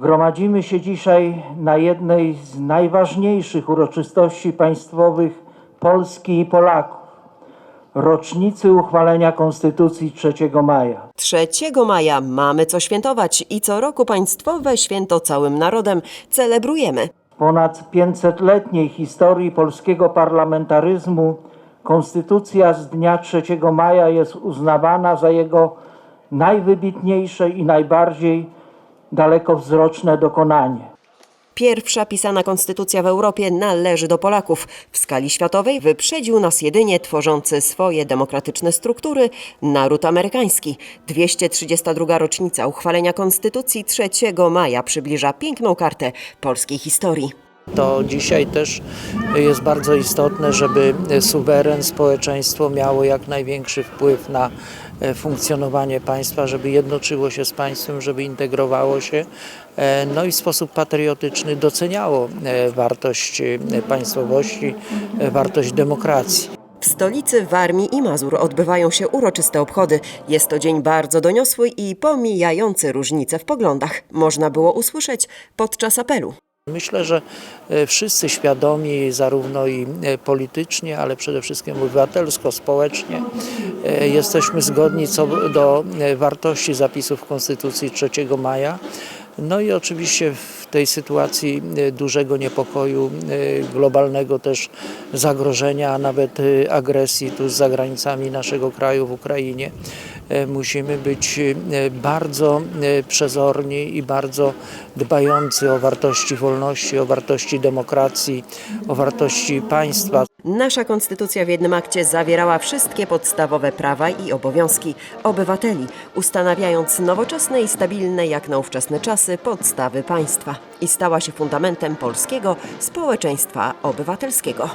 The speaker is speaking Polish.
Gromadzimy się dzisiaj na jednej z najważniejszych uroczystości państwowych Polski i Polaków rocznicy uchwalenia Konstytucji 3 maja. 3 maja mamy co świętować i co roku państwowe święto całym narodem celebrujemy. W ponad 500-letniej historii polskiego parlamentaryzmu Konstytucja z dnia 3 maja jest uznawana za jego najwybitniejsze i najbardziej dalekowzroczne dokonanie. Pierwsza pisana konstytucja w Europie należy do Polaków. W skali światowej wyprzedził nas jedynie tworzący swoje demokratyczne struktury naród amerykański. 232. rocznica uchwalenia konstytucji 3 maja przybliża piękną kartę polskiej historii. To dzisiaj też jest bardzo istotne, żeby suweren, społeczeństwo miało jak największy wpływ na e, funkcjonowanie państwa, żeby jednoczyło się z państwem, żeby integrowało się, e, no i w sposób patriotyczny doceniało e, wartość państwowości, wartość demokracji. W stolicy Warmii i Mazur odbywają się uroczyste obchody. Jest to dzień bardzo doniosły i pomijający różnice w poglądach. Można było usłyszeć podczas apelu. Myślę, że e, wszyscy świadomi, zarówno i e, politycznie, ale przede wszystkim obywatelsko, społecznie, e, jesteśmy zgodni co do wartości zapisów Konstytucji 3 maja. No i oczywiście w tej sytuacji e, dużego niepokoju, e, globalnego też zagrożenia, a nawet e, agresji tu za granicami naszego kraju w Ukrainie, musimy być bardzo przezorni i bardzo dbający o wartości wolności, o wartości demokracji, o wartości państwa. Nasza konstytucja w jednym akcie zawierała wszystkie podstawowe prawa i obowiązki obywateli, ustanawiając nowoczesne i stabilne jak na ówczesne podstawy państwa i stała się fundamentem polskiego społeczeństwa obywatelskiego.